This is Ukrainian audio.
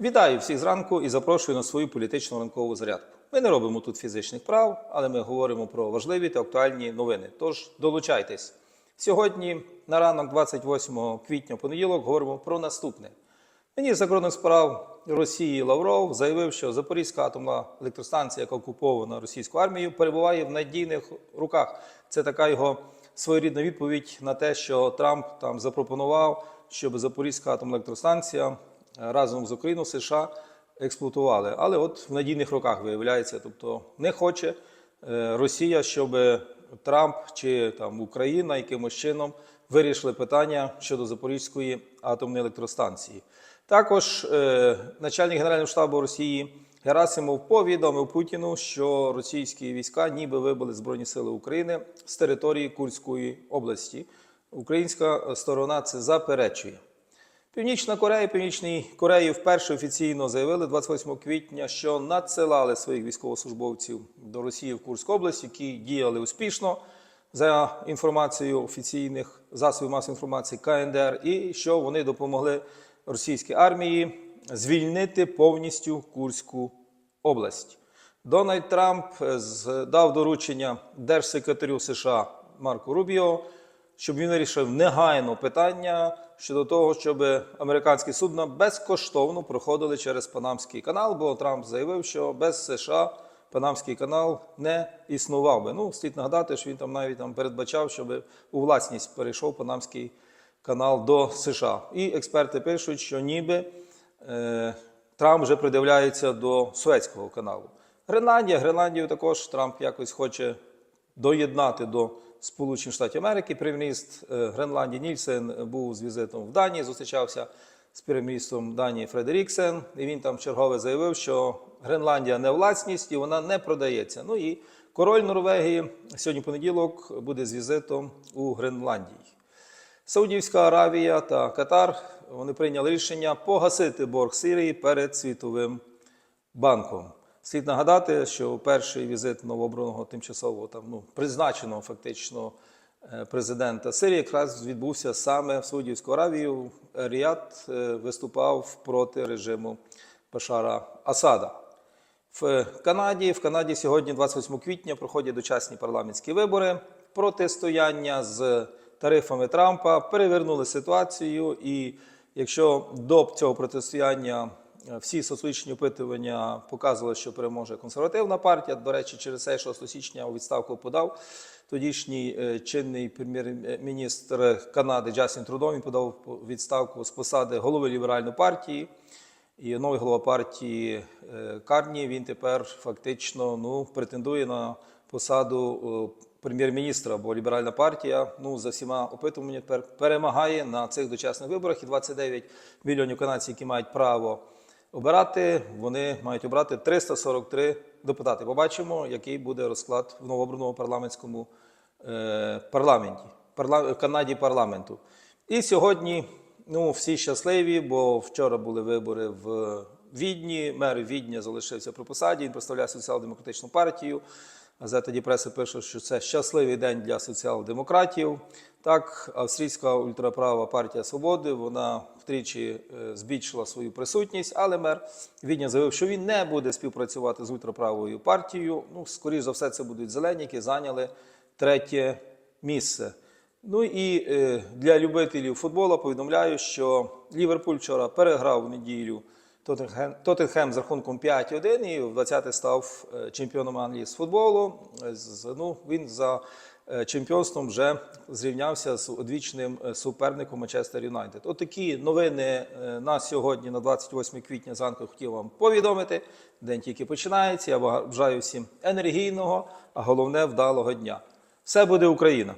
Вітаю всіх зранку і запрошую на свою політичну ранкову зарядку. Ми не робимо тут фізичних прав, але ми говоримо про важливі та актуальні новини. Тож долучайтесь. Сьогодні, на ранок 28 квітня, понеділок, говоримо про наступне. Міністр закордонних справ Росії Лавров заявив, що Запорізька атомна електростанція, яка окупована російською армією, перебуває в надійних руках. Це така його своєрідна відповідь на те, що Трамп там запропонував, щоб Запорізька атомна електростанція разом з Україною США експлуатували. Але от в надійних руках виявляється, тобто не хоче е, Росія, щоб Трамп чи там Україна якимось чином вирішили питання щодо Запорізької атомної електростанції. Також е, начальник Генерального штабу Росії Герасимов повідомив Путіну, що російські війська ніби вибили Збройні сили України з території Курської області. Українська сторона це заперечує. Північна Корея і Північній Кореї вперше офіційно заявили 28 квітня, що надсилали своїх військовослужбовців до Росії в Курську область, які діяли успішно за інформацією офіційних засобів масової інформації КНДР, і що вони допомогли російській армії звільнити повністю Курську область. Дональд Трамп е, дав доручення держсекретарю США Марку Рубіо, щоб він вирішив негайно питання щодо того, щоб американські судна безкоштовно проходили через Панамський канал, бо Трамп заявив, що без США Панамський канал не існував би. Ну, слід нагадати, що він там навіть там передбачав, щоб у власність перейшов Панамський канал до США. І експерти пишуть, що ніби е, Трамп вже придивляється до Суецького каналу. Гренландія, Гренландію також Трамп якось хоче доєднати до Сполучених Штатів Америки. Прем'єр-міністр е, Гренландії Нільсен був з візитом в Данії, зустрічався з прем'єр-міністром Данії Фредеріксен. І він там чергове заявив, що Гренландія не власність і вона не продається. Ну і король Норвегії сьогодні понеділок буде з візитом у Гренландії. Саудівська Аравія та Катар вони прийняли рішення погасити борг Сирії перед Світовим банком. Слід нагадати, що перший візит новообраного тимчасово там ну призначеного фактично е, президента Сирії якраз відбувся саме в Саудівську Аравію. Ріад е, виступав проти режиму Башара Асада. В Канаді в Канаді сьогодні, 28 квітня, проходять дочасні парламентські вибори. Протистояння з тарифами Трампа перевернули ситуацію. І якщо до цього протистояння всі соціологічні опитування показували, що переможе консервативна партія, до речі, через це 6 січня у відставку подав тодішній е, чинний прем'єр-міністр Канади Джастін Трудо. Він подав відставку з посади голови ліберальної партії. І новий голова партії е, Карні він тепер фактично ну, претендує на посаду е, прем'єр-міністра, бо ліберальна партія ну, за всіма опитуваннями перемагає на цих дочасних виборах. І 29 мільйонів канадців, які мають право обирати, вони мають обрати 343 депутати. Побачимо, який буде розклад в новообраному парламентському е, парламенті, парла, Канаді парламенту. І сьогодні ну, всі щасливі, бо вчора були вибори в Відні. Мер Відня залишився при посаді. Він представляє соціал-демократичну партію. Газета Діпреси пише, що це щасливий день для соціал-демократів. Так, австрійська ультраправа партія свободи вона втричі е, збільшила свою присутність, але мер Відня заявив, що він не буде співпрацювати з ультраправою партією. Ну, скоріш за все, це будуть зелені, які зайняли третє місце. Ну і е, для любителів футболу повідомляю, що Ліверпуль вчора переграв в неділю Тоттенхем, Тоттенхем з рахунком 5-1 і в 20-й став е, чемпіоном Англії з футболу. Е, Ну, він за е, чемпіонством вже зрівнявся з одвічним суперником Манчестер Юнайтед. Отакі новини на сьогодні, на 28 квітня зранку, хотів вам повідомити. День тільки починається. Я бажаю всім енергійного, а головне вдалого дня. Все буде Україна!